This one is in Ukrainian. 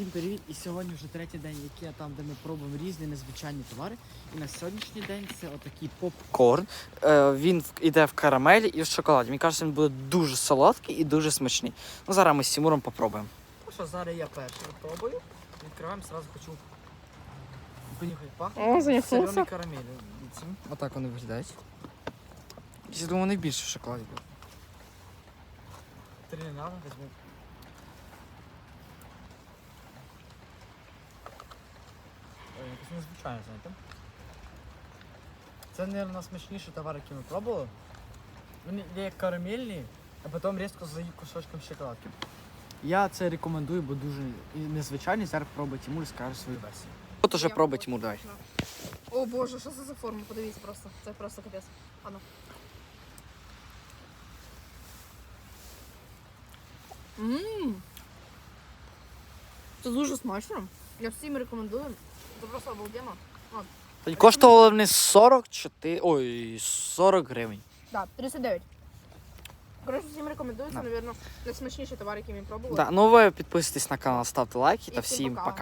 Всім привіт! І сьогодні вже третій день, який я там, де ми пробуємо різні незвичайні товари. І на сьогоднішній день це отакий поп. Корн. Е, він іде в карамелі і в шоколаді. Мені кажеться, він буде дуже солодкий і дуже смачний. Ну, зараз ми з Сімуром попробуємо. Ну що, зараз я перший пробую. Відкриваємо, сразу хочу понюхати пахне. О, карамель. Отак вони виглядають. Я думаю, вони більше в шоколаді буде. Три не надо, візьму. Ой, якось незвичайно, знаєте. Це, мабуть, найсмачніший товар, який ми пробували. Вони є як карамельні, а потім різко з кусочком шоколадки. Я це рекомендую, бо дуже незвичайний. Зараз пробуй Тимур і скаже свою версію. От уже хочу Тимур, давай. О боже, що це за форма? Подивіться просто. Це просто капець. Ану. Ммм. Це дуже смачно. Я всім рекомендую. Це просто обалденно. І коштували вони 44, ой, 40 гривень. Так, 39. Коротше, всім рекомендую. Це, Да. мабуть, найсмачніший товар, який ми пробували. Да, ну ви підписуйтесь на канал, ставте лайки І та всім всім пока. пока.